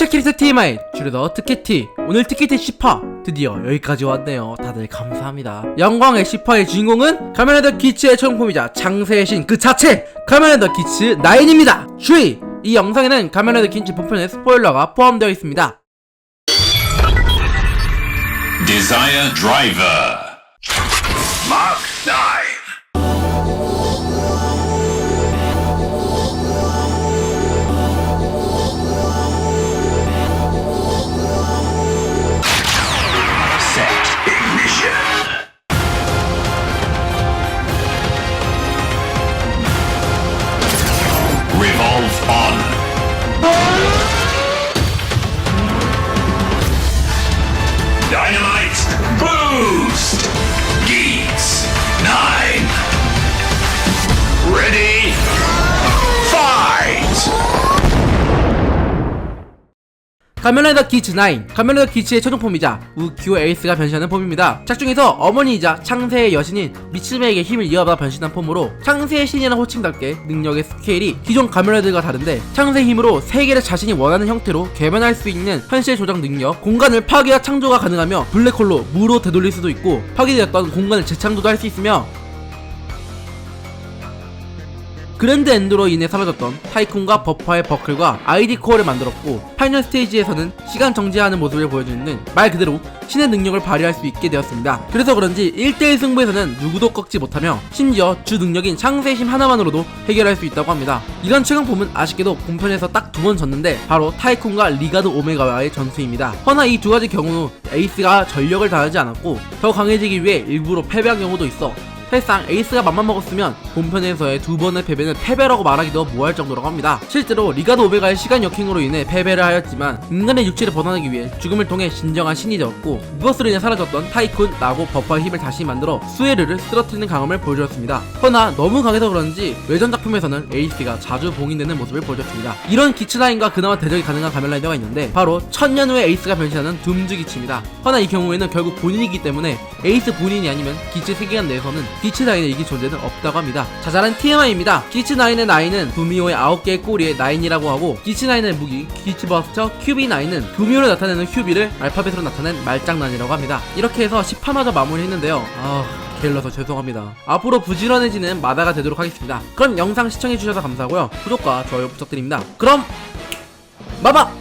전체 캐릭터 TMI 줄여서 특혜T. 오늘 특혜T 10화 드디어 여기까지 왔네요. 다들 감사합니다. 영광의 10화의 주인공은 가면라이더 기츠의 처음품이자 창세의 신 그 자체 가면라이더 기츠 9입니다. 주의! 이 영상에는 가면라이더 기츠 본편의 스포일러가 포함되어 있습니다. Desire Driver. Dynamite boost! Geeks 9. 가면라이더 기츠 9 가면라이더 기츠의 최종폼이자 우큐 에이스가 변신하는 폼입니다. 작중에서 어머니이자 창세의 여신인 미츠메에게 힘을 이어받아 변신한 폼으로 창세의 신이라는 호칭답게 능력의 스케일이 기존 가면라이더가 다른데 창세의 힘으로 세계를 자신이 원하는 형태로 개변할 수 있는 현실 조작 능력 공간을 파괴와 창조가 가능하며 블랙홀로 무로 되돌릴 수도 있고 파괴되었던 공간을 재창조도 할 수 있으며 그랜드 엔드로 인해 사라졌던 타이쿤과 버퍼의 버클과 아이디 코어를 만들었고 파이널 스테이지에서는 시간 정지하는 모습을 보여주는 등말 그대로 신의 능력을 발휘할 수 있게 되었습니다. 그래서 그런지 1대1 승부에서는 누구도 꺾지 못하며 심지어 주 능력인 창세의 힘 하나만으로도 해결할 수 있다고 합니다. 이런 최강폼은 아쉽게도 본편에서 딱 두 번 졌는데 바로 타이쿤과 리가드 오메가와의 전투입니다. 허나 이 두 가지 경우 에이스가 전력을 다하지 않았고 더 강해지기 위해 일부러 패배한 경우도 있어 사실상 에이스가 맘만 먹었으면 본편에서의 두 번의 패배는 패배라고 말하기도 뭐할 정도라고 합니다. 실제로 리가드 오베가의 시간 역행으로 인해 패배를 하였지만 인간의 육체를 벗어나기 위해 죽음을 통해 진정한 신이 되었고 그것으로 인해 사라졌던 타이쿤, 나고, 버퍼의 힘을 다시 만들어 수에르를 쓰러뜨리는 강함을 보여주었습니다. 허나 너무 강해서 그런지 외전 작품에서는 에이스가 자주 봉인되는 모습을 보여줬습니다. 이런 기츠라인과 그나마 대적이 가능한 가면라이더가 있는데 바로 천년 후에 에이스가 변신하는 둠즈 기츠입니다. 허나 이 경우에는 결국 본인이기 때문에 에이스 본인이 아니면 기츠 세계관 내에서는 기츠9의 이기 존재는 없다고 합니다. 자잘한 TMI입니다. 기츠9의 9은 구미호의 9개의 꼬리에 9이라고 하고 기츠9의 무기 기츠버스터 큐비9은 구미호를 나타내는 큐비를 알파벳으로 나타낸 말장난이라고 합니다. 이렇게 해서 10화마저 마무리했는데요. 아... 게을러서 죄송합니다. 앞으로 부지런해지는 마다가 되도록 하겠습니다. 그럼 영상 시청해주셔서 감사하고요. 구독과 좋아요 부탁드립니다. 그럼 마바!